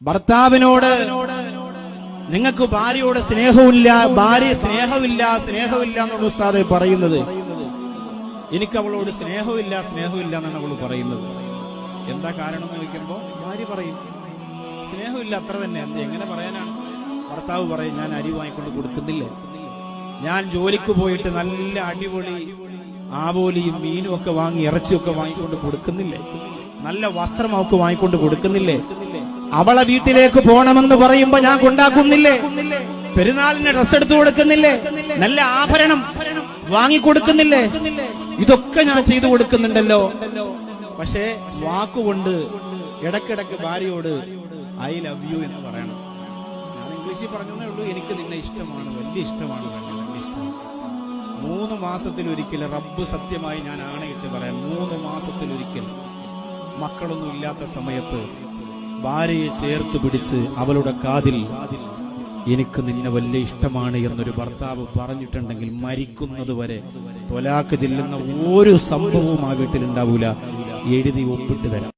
ഭർത്താവിനോട് നിങ്ങൾക്ക് ഭാര്യയോട് സ്നേഹമില്ല ഭാര്യ സ്നേഹമില്ല സ്നേഹമില്ല എന്നുള്ള ഉസ്താദെ പറയുന്നത്. എനിക്ക് അവളോട് സ്നേഹമില്ല സ്നേഹമില്ല എന്നാണ് അവൾ പറയുന്നത്. എന്താ കാരണം എന്ന് ചോദിക്കുമ്പോ ഭാര്യ പറയും സ്നേഹമില്ല അത്ര തന്നെ. എന്ത് എങ്ങനെ പറയാനാണ്? ഭർത്താവ് പറയും ഞാൻ അരി വാങ്ങിക്കൊണ്ട് കൊടുക്കുന്നില്ല. ഞാൻ ജോലിക്ക് പോയിട്ട് നല്ല അടിപൊളി ആവോലിയും മീനും ഒക്കെ വാങ്ങി ഇറച്ചിയൊക്കെ വാങ്ങിക്കൊണ്ട് കൊടുക്കുന്നില്ലേ. നല്ല വസ്ത്രം അവൾക്ക് വാങ്ങിക്കൊണ്ട് കൊടുക്കുന്നില്ലേ. അവളെ വീട്ടിലേക്ക് പോണമെന്ന് പറയുമ്പോ ഞാൻ കൊണ്ടാക്കുന്നില്ലേ? പെരുന്നാളിന് ഡ്രസ് എടുത്തു കൊടുക്കുന്നില്ലേ? നല്ല ആഭരണം വാങ്ങിക്കൊടുക്കുന്നില്ലേ? ഇതൊക്കെ ഞാൻ ചെയ്തു കൊടുക്കുന്നുണ്ടല്ലോ. പക്ഷേ വാക്കുകൊണ്ട് ഇടക്കിടക്ക് ഭാര്യയോട് ഐ ലവ് യു എന്ന് പറയണം. ഞാൻ ഇംഗ്ലീഷിൽ പറഞ്ഞതേ ഉള്ളൂ എനിക്ക് നിന്നെ ഇഷ്ടമാണ് വലിയ ഇഷ്ടമാണ് വലിയ മൂന്ന് മാസത്തിലൊരിക്കൽ റബ്ബ് സത്യമായി ഞാൻ ആണയിട്ട് പറയാം. മൂന്ന് മാസത്തിലൊരിക്കൽ മക്കളൊന്നും ഇല്ലാത്ത സമയത്ത് ഭാര്യയെ ചേർത്ത് പിടിച്ച് അവളുടെ കാതിൽ എനിക്ക് നിന്നെ വലിയ ഇഷ്ടമാണ് എന്നൊരു ഭർത്താവ് പറഞ്ഞിട്ടുണ്ടെങ്കിൽ മരിക്കുന്നത് വരെ തൊലാക്ക് ചെല്ലുന്ന ഒരു സംഭവവും ആ വീട്ടിലുണ്ടാവൂല. എഴുതി ഒപ്പിട്ട് തരാം.